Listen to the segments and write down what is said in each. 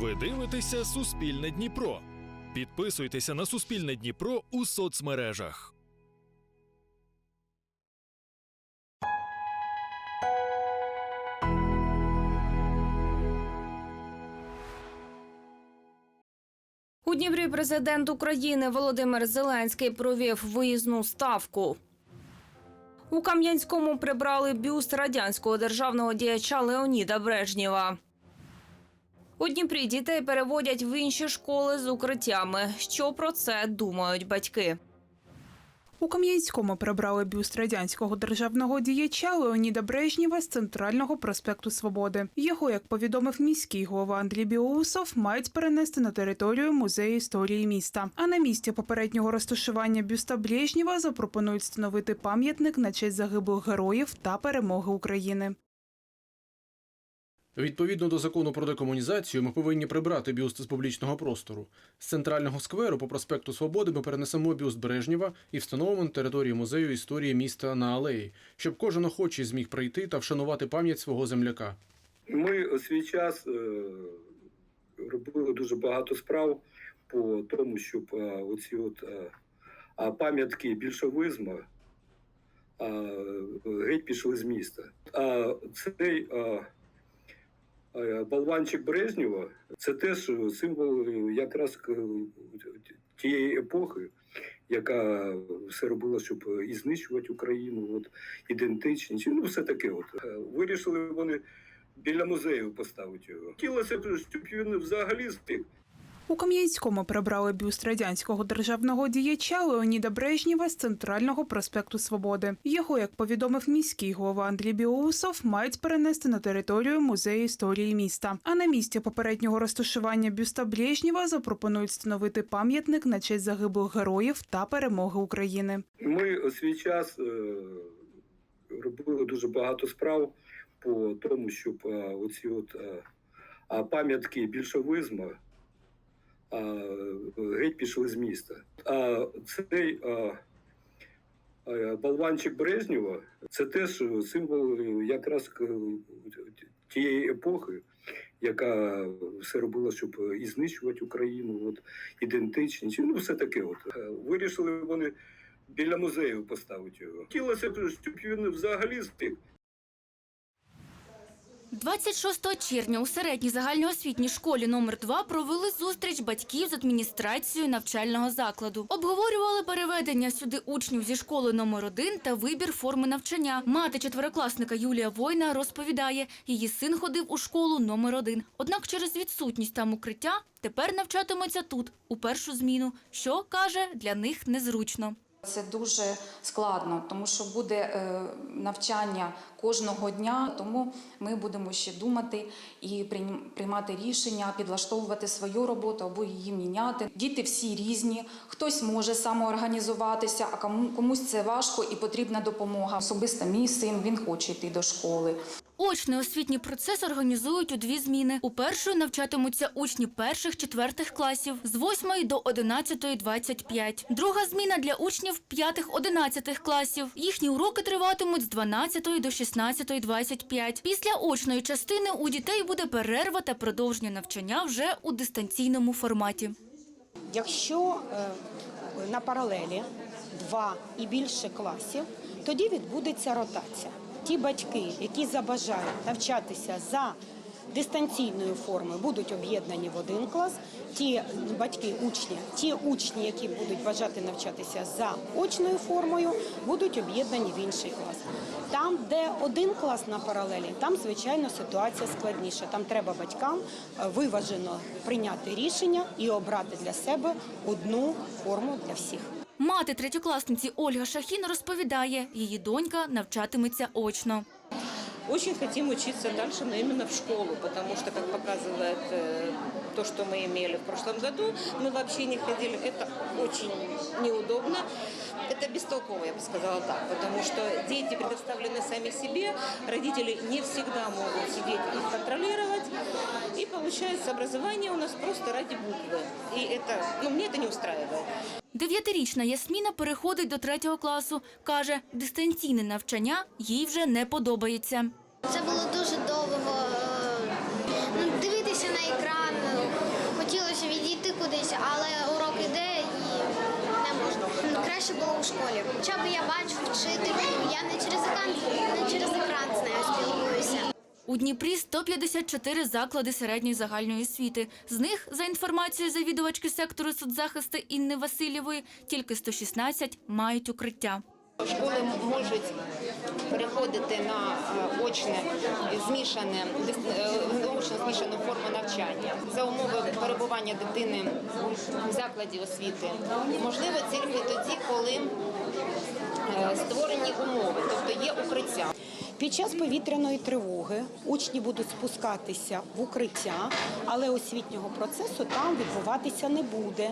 Ви дивитеся Суспільне Дніпро. Підписуйтеся на Суспільне Дніпро у соцмережах. У Дніпрі президент України Володимир Зеленський провів виїзну ставку. У Кам'янському прибрали бюст радянського державного діяча Леоніда Брежнєва. У Дніпрі дітей переводять в інші школи з укриттями. Що про це думають батьки? У Кам'янському прибрали бюст радянського державного діяча Леоніда Брежнєва з центрального проспекту Свободи. Його, як повідомив міський голова Андрій Білоусов, мають перенести на територію музею історії міста. А на місці попереднього розташування бюста Брежнєва запропонують встановити пам'ятник на честь загиблих героїв та перемоги України. Відповідно до закону про декомунізацію, ми повинні прибрати бюст з публічного простору. З центрального скверу по проспекту Свободи ми перенесемо бюст Брежнєва і встановимо на території музею історії міста на алеї, щоб кожен охочий зміг прийти та вшанувати пам'ять свого земляка. Ми у свій час е, робили дуже багато справ по тому, щоб е, оці от е, пам'ятки більшовизму геть пішли з міста. А цей болванчик Брежнєва це теж символ якраз тієї епохи, яка все робила, щоб і знищувати Україну, от, ідентичність, ну все таке. От. Е, Вирішили вони біля музею поставити його. Хотілося б, щоб він взагалі зник. У Кам'янському прибрали бюст радянського державного діяча Леоніда Брежнєва з центрального проспекту Свободи. Його, як повідомив міський голова Андрій Білоусов, мають перенести на територію музею історії міста. А на місці попереднього розташування бюста Брежнєва запропонують встановити пам'ятник на честь загиблих героїв та перемоги України. Ми свій час е, робили дуже багато справ по тому, щоб е, оці от е, пам'ятки більшовизму геть пішли з міста. А цей болванчик Брежнєва це теж символ якраз тієї епохи, яка все робила, щоб і знищувати Україну, от, ідентичність, ну все таке. От. Е, Вирішили вони біля музею поставити його. Хотілося б, щоб він взагалі зник. 26 червня у середній загальноосвітній школі номер 2 провели зустріч батьків з адміністрацією навчального закладу. Обговорювали переведення сюди учнів зі школи номер 1 та вибір форми навчання. Мати четверокласника Юлія Война розповідає, її син ходив у школу номер 1 Однак через відсутність там укриття тепер навчатиметься тут у першу зміну, що каже для них незручно. Це дуже складно, тому що буде е, навчання кожного дня. Тому ми будемо ще думати і прийм- приймати рішення, підлаштовувати свою роботу або її міняти. Діти всі різні. Хтось може самоорганізуватися, а кому комусь це важко і потрібна допомога. Особисто мій син він хоче йти до школи. Очний освітній процес організують у дві зміни. У першої навчатимуться учні перших-четвертих класів з 8 до 11.25. Друга зміна для учнів п'ятих-одинадцятих класів. Їхні уроки триватимуть з 12 до 16.25. Після очної частини у дітей буде перерва та продовження навчання вже у дистанційному форматі. Якщо е, на паралелі два і більше класів, тоді відбудеться ротація. Ті батьки, які забажають навчатися за дистанційною формою, будуть об'єднані в один клас. Ті батьки, учні, ті учні, які будуть бажати навчатися за очною формою, будуть об'єднані в інший клас. Там, де один клас на паралелі, там звичайно ситуація складніша. Там треба батькам е, виважено прийняти рішення і обрати для себе одну форму для всіх. Мати третьокласниці Ольга Шахін розповідає, її донька навчатиметься очно. Очень хотим учиться дальше, но именно в школу, потому что, как показывает э, то, что мы имели в прошлом году, мы вообще не ходили. Это очень неудобно. Это бестолково, я бы сказала так, потому что дети предоставлены сами себе, родители не всегда могут сидеть и контролировать, и получается образование у нас просто ради буквы. И это, ну, мне это не устраивает. Дев'ятирічна Ясміна переходить до третього класу. Каже, дистанційне навчання їй вже не подобається. Це було дуже довго. е, Ну, дивитися на на екран. Хотілося відійти кудись, але Краще було у школі. Хоча б я бачу вчителів, я не через екран, не через екран з нею спілкуюся. У Дніпрі 154 заклади середньої загальної освіти. З них, за інформацією завідувачки сектору соцзахисту Інни Васильєвої, тільки 116 мають укриття. Школи можуть переходити на е, очне змішане е, очно змішану форму навчання за умови перебування дитини в закладі освіти. Можливо, тільки тоді, коли е, створені умови, тобто є укриття. Під час повітряної тривоги учні будуть спускатися в укриття, але освітнього процесу там відбуватися не буде.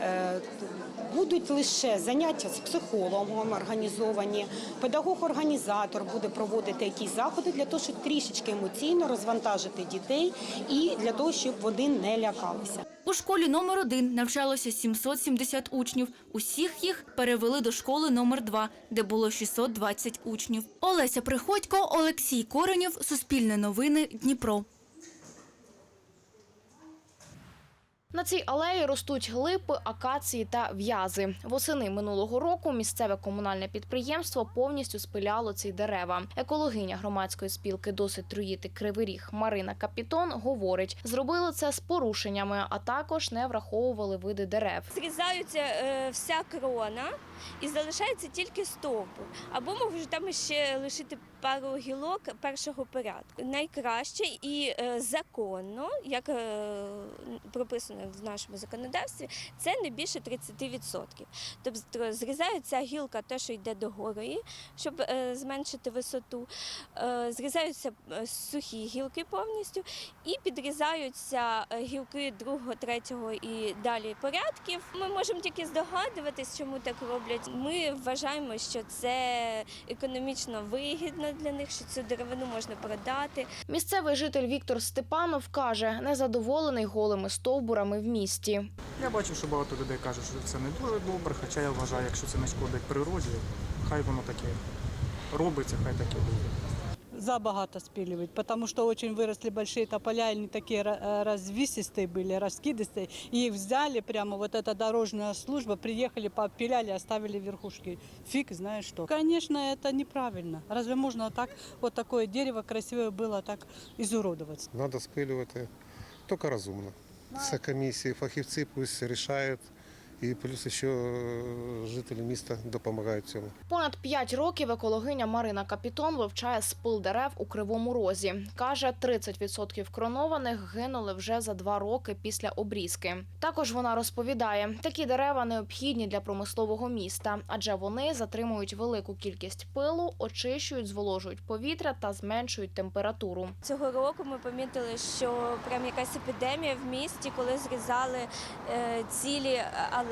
Е, Будуть лише заняття з психологом організовані. Педагог-організатор буде проводити якісь заходи для того, щоб трішечки емоційно розвантажити дітей і для того, щоб вони не лякалися. У школі номер 1 навчалося 770 учнів. Усіх їх перевели до школи номер 2 де було 620 учнів. Олеся Приходько, Олексій Коренєв, Суспільне новини, Дніпро. На цій алеї ростуть липи, акації та в'язи. Восени минулого року місцеве комунальне підприємство повністю спиляло ці дерева. Екологиня громадської спілки досить труїти кривий ріг Марина Капітон говорить, зробили це з порушеннями, а також не враховували види дерев. Зрізаються е, вся крона і залишається тільки стовбур. Або можуть там ще лишити пару гілок першого порядку. Найкраще і е, законно, як е, прописано в нашому законодавстві, це не більше 30%. Тобто зрізається гілка, те, що йде до гори, щоб е, зменшити висоту. Зрізаються сухі гілки повністю і підрізаються гілки другого, третього і далі порядків. Ми можемо тільки здогадуватись, чому так роблять. Ми вважаємо, що це економічно вигідно для них, що цю деревину можна продати. Місцевий житель Віктор Степанов каже, незадоволений голими стовбурами в місті. Я бачу, що багато людей кажуть, що це не дуже добре, хоча я вважаю, якщо це не шкодить природі, хай воно таке робиться, хай таке буде забагато спиливать, потому что очень выросли большие тополя, они такие ра- э, развесистые были, раскидистые, и их взяли прямо, вот эта дорожная служба, приехали, попиляли, оставили верхушки. Фиг знает что. Конечно, это неправильно. Разве можно так, вот такое дерево красивое было так изуродовать? Треба спилювати тільки розумно. Це комісії, фахівці пусть рішають. І плюс ще е, жителі міста допомагають цьому. Понад п'ять років екологиня Марина Капітон вивчає спил дерев у Кривому Розі. Каже, 30% кронованих гинули вже за два роки після обрізки. Також вона розповідає, такі дерева необхідні для промислового міста, адже вони затримують велику кількість пилу, очищують, зволожують повітря та зменшують температуру. Цього року ми помітили, що прям якась епідемія в місті, коли зрізали е, цілі алеї,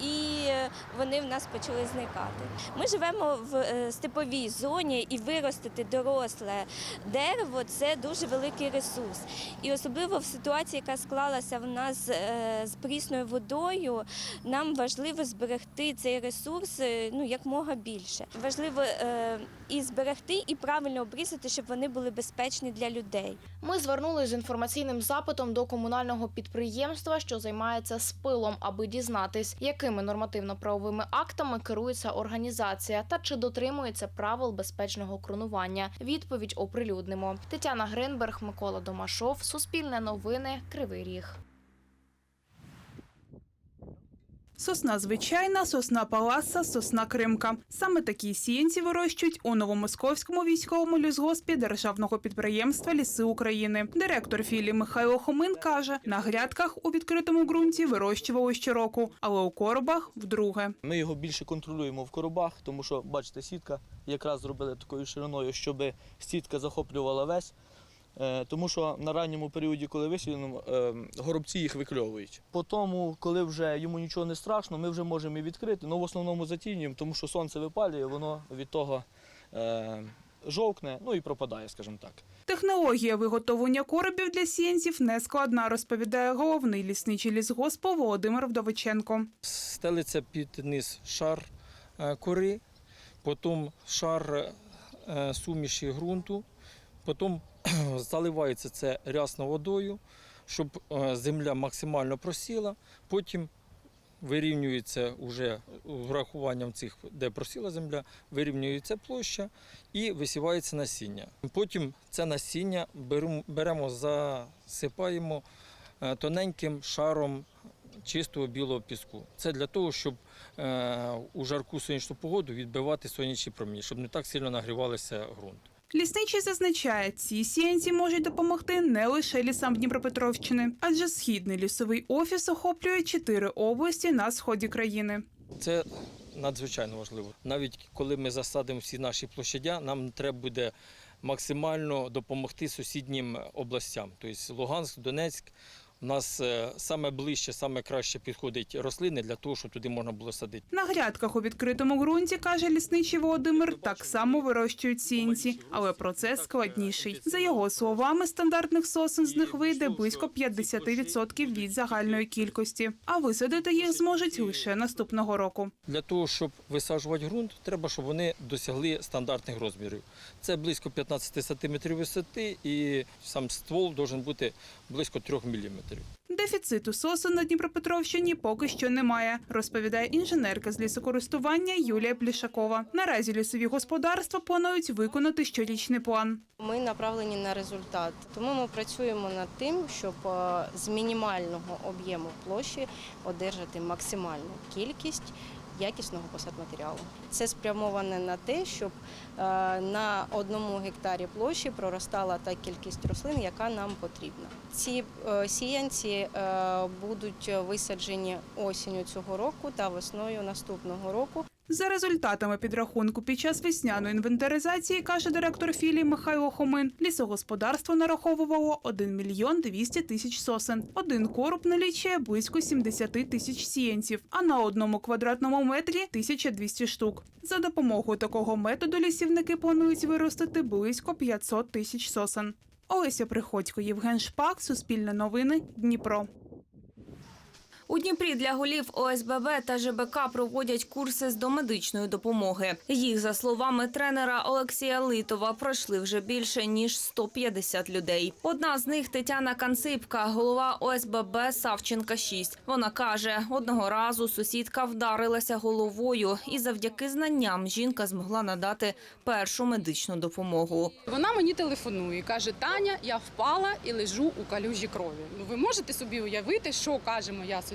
і е, вони в нас почали зникати. Ми живемо в е, степовій зоні, і виростити доросле дерево це дуже великий ресурс. І особливо в ситуації, яка склалася в нас е, з прісною водою, нам важливо зберегти цей ресурс е, ну якмога більше. Важливо і зберегти, і правильно обрізати, щоб вони були безпечні для людей. Ми звернулися з інформаційним запитом до комунального підприємства, що займається спилом, аби дізнатись, якими нормативно-правовими актами керується організація та чи дотримується правил безпечного кронування. Відповідь оприлюднимо. Тетяна Гринберг, Микола Домашов, Суспільне новини, Кривий Ріг. Сосна звичайна, сосна паласа, сосна кримка. Саме такі сіянці вирощують у Новомосковському військовому лісгоспі державного підприємства Ліси України. Директор філії Михайло Хомин каже, на грядках у відкритому ґрунті вирощували щороку, але у коробах вдруге. Ми його більше контролюємо в коробах, тому що, бачите, сітка якраз зробили такою шириною, щоб сітка захоплювала весь. Е, Тому що на ранньому періоді, коли висіяно, е, горобці їх викльовують. По тому, коли вже йому нічого не страшно, ми вже можемо і відкрити, але в основному затінюємо, тому що сонце випалює, воно від того е, жовкне, ну і пропадає, скажімо так. Технологія виготовлення коробів для сіянців не складна, розповідає головний лісничий лісгоспу Володимир Вдовиченко. Стелиться під низ шар кори, потім шар суміші ґрунту, потім заливається це рясно водою, щоб е, земля максимально просіла, потім вирівнюється уже врахуванням цих, де просіла земля, вирівнюється площа і висівається насіння. Потім це насіння беремо, засипаємо е, тоненьким шаром чистого білого піску. Це для того, щоб е, у жарку сонячну погоду відбивати сонячні промені, щоб не так сильно нагрівалися ґрунт. Лісничий зазначає, ці сіянці можуть допомогти не лише лісам Дніпропетровщини, адже східний лісовий офіс охоплює чотири області на сході країни. Це надзвичайно важливо. Навіть коли ми засадимо всі наші площадя, нам треба буде максимально допомогти сусіднім областям. Тобто Луганськ, Донецьк. У нас е, саме ближче, саме краще підходять рослини для того, щоб туди можна було садити. На грядках у відкритому ґрунті, каже лісничий Володимир, так само вирощують сіянці, але процес складніший. За його словами, стандартних сосен з них вийде близько 50% від загальної кількості, а висадити їх зможуть лише наступного року. Для того, щоб висаджувати ґрунт, треба, щоб вони досягли стандартних розмірів. Це близько 15 см висоти і сам ствол має бути близько 3 мм. Дефіциту сосен на Дніпропетровщині поки що немає, розповідає інженерка з лісокористування Юлія Плішакова. Наразі лісові господарства планують виконати щорічний план. Ми направлені на результат, тому ми працюємо над тим, щоб е, з мінімального об'єму площі одержати максимальну кількість якісного посадматеріалу. Це спрямоване на те, щоб е, на одному гектарі площі проростала та кількість рослин, яка нам потрібна. Ці е, сіянці е, будуть висаджені осінню цього року та весною наступного року. За результатами підрахунку під час весняної інвентаризації, каже директор філії Михайло Хомин, лісогосподарство нараховувало 1 мільйон 200 тисяч сосен. Один короб налічує близько 70 тисяч сіянців, а на одному квадратному метрі 1200 штук. За допомогою такого методу лісівники планують виростити близько 500 тисяч сосен. Олеся Приходько, Євген Шпак, Суспільне новини, Дніпро. У Дніпрі для голів ОСББ та ЖБК проводять курси з домедичної допомоги. Їх, за словами тренера Олексія Литова, пройшли вже більше ніж 150 людей. Одна з них Тетяна Канципка, голова ОСББ Савченка 6. Вона каже, одного разу сусідка вдарилася головою, і завдяки знанням жінка змогла надати першу медичну допомогу. Вона мені телефонує, каже: Таня, я впала і лежу у калюжі крові. Ну ви можете собі уявити, що каже моя сусідка.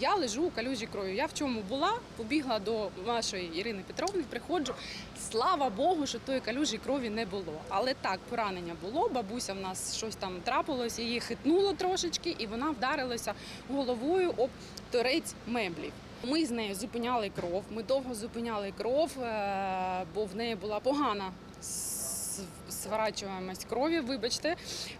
Я лежу у калюжі крові. Я в чому була? Побігла до нашої Ірини Петровни, приходжу. Слава Богу, що тої калюжі крові не було. Але так, поранення було. Бабуся в нас щось там трапилось, її хитнуло трошечки, і вона вдарилася головою об торець меблів. Ми з нею зупиняли кров. Ми довго зупиняли кров, е, бо в неї була погана с- сворачуємость крові, вибачте.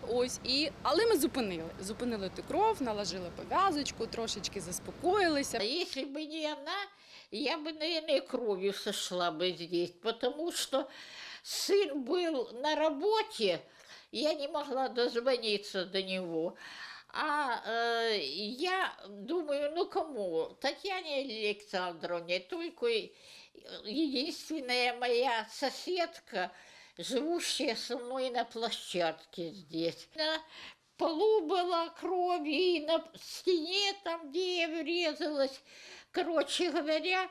Ось і але ми зупинили. Зупинили ту кров, наложили пов'язочку, трошечки заспокоїлися. Если бы не она, я бы, наверное, кровью сошла бы здесь, потому что сын был на работе, я не могла дозвониться до него. А э, я думаю, ну кому? Татьяне Александровне, только единственная моя соседка, живущая со мной на площадке здесь. На полу была кровь, и на стене, там, где я врезалась. Короче говоря,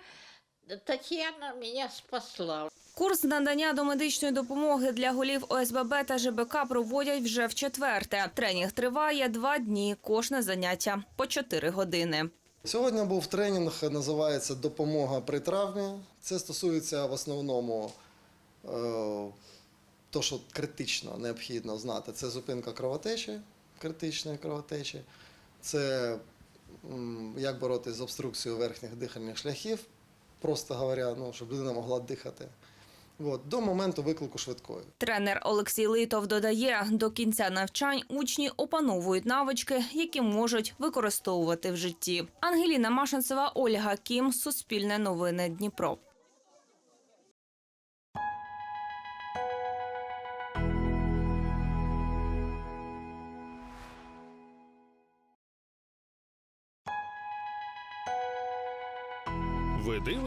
Татьяна меня спасла. Курс надання домедичної допомоги для голів ОСББ та ЖБК проводять вже в четверте. Тренінг триває два дні. Кожне заняття по чотири години. Сьогодні був тренінг, називається Допомога при травмі. Це стосується в основному е, то, що критично необхідно знати. Це зупинка кровотечі, критичної кровотечі, це як боротися з обструкцією верхніх дихальних шляхів, просто говоря, ну, щоб людина могла дихати. От, до моменту виклику швидкої. Тренер Олексій Литов додає, до кінця навчань учні опановують навички, які можуть використовувати в житті. Ангеліна Машинцева, Ольга Кім, Суспільне новини Дніпро.